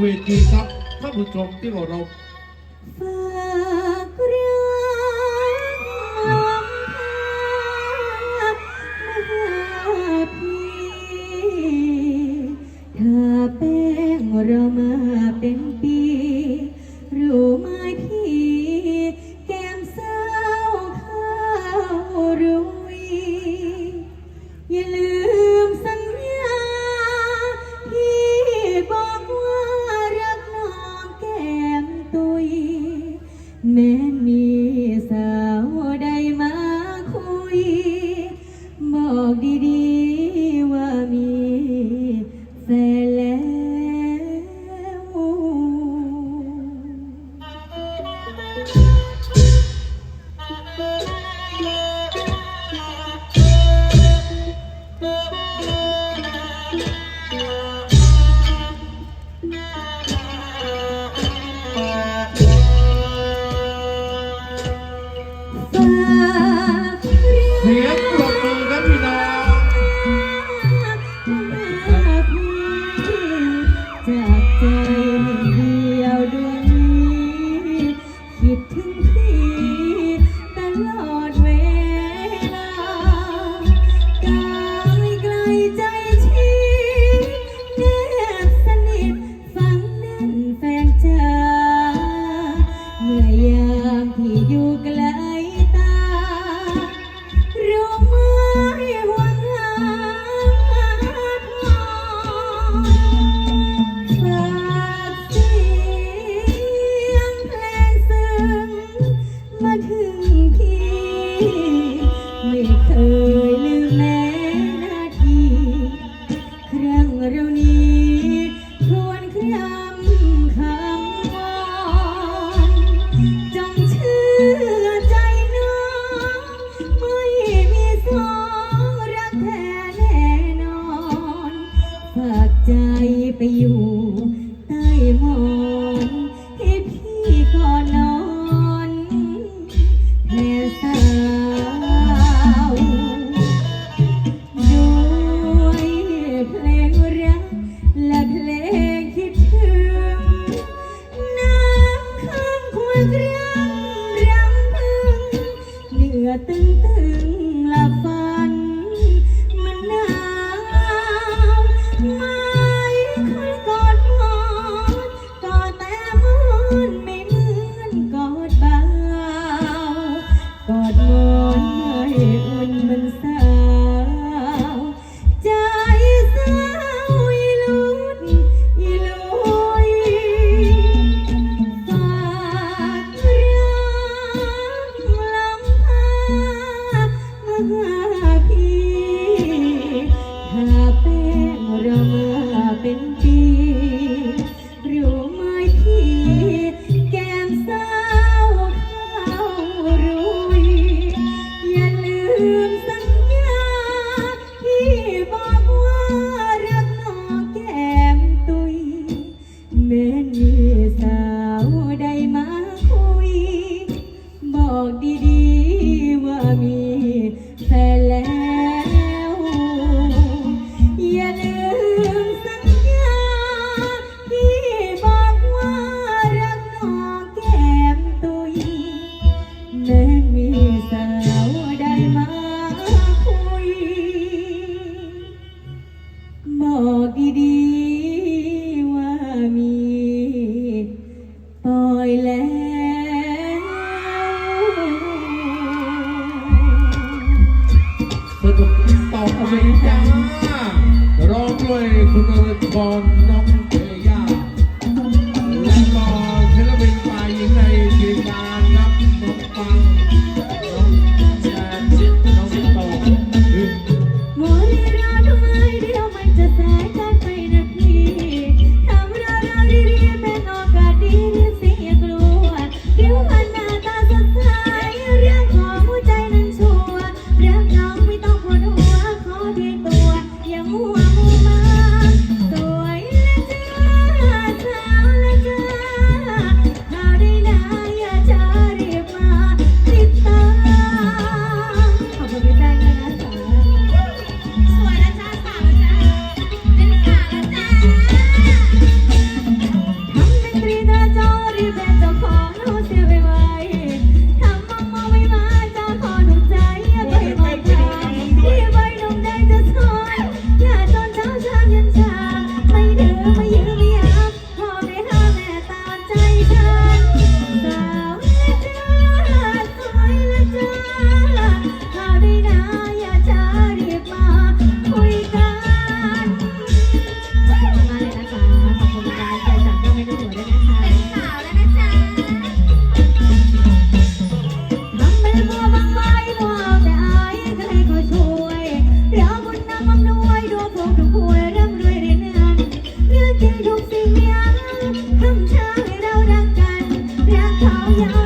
เวทีครับท่านผู้ชมที่เราฝากเรื่องพระมาพีเธอแป้งเรามาเป็น love. beni เป็นเจ้าของเฮาเสียไปว่า ให้เรารักกันรักเขายาว